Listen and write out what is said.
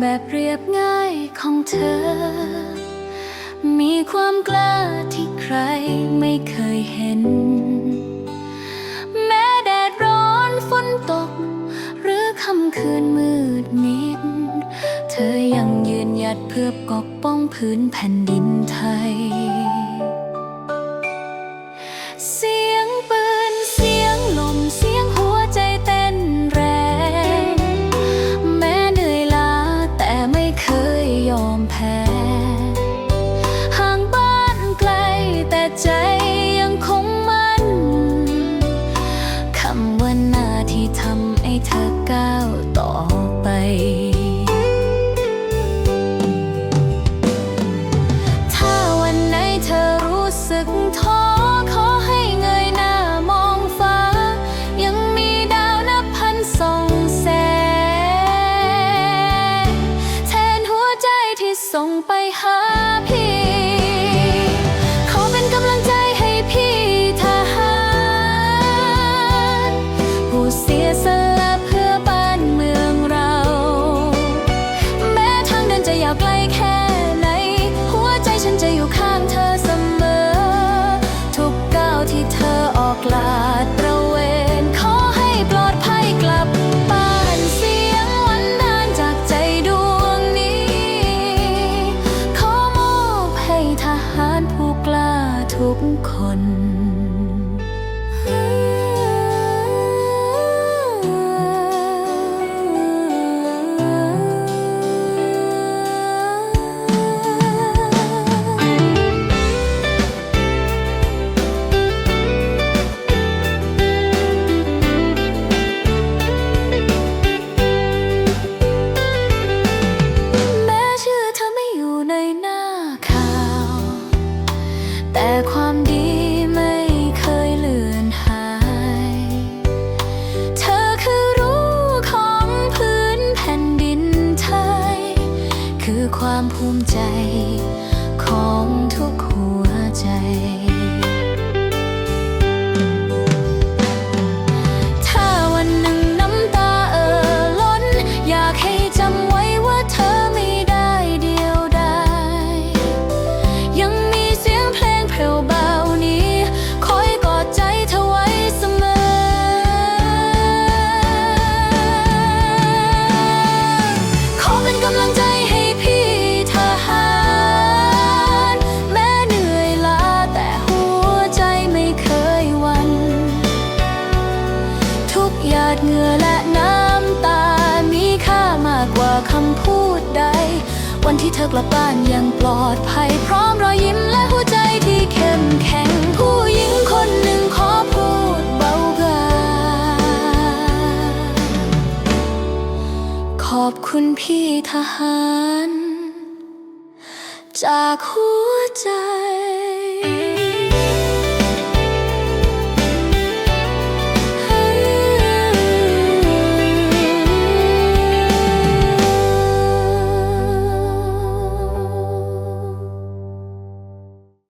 แบบเรียบง่ายของเธอ มีความกล้าที่ใครไม่เคยเห็น แม้แดดร้อนฝนตก หรือค่ำคืนมืดมิด เธอยังยืนหยัดเพื่อปกป้องพื้นแผ่นดินไทย หารผู้กล้าทุกคน แต่ความดีไม่เคยเลือนหาย เธอคือรู้ของพื้นแผ่นดินไทย คือความภูมิใจของทุกหัวใจำพูดใด วันที่เธอกลับบ้านยังปลอดภัย พร้อมรอยยิ้มและหัวใจที่เข้มแข็งผู้หญิงคนหนึ่งขอพูดเบากาขอบคุณพี่ทหาร จากหัวใจ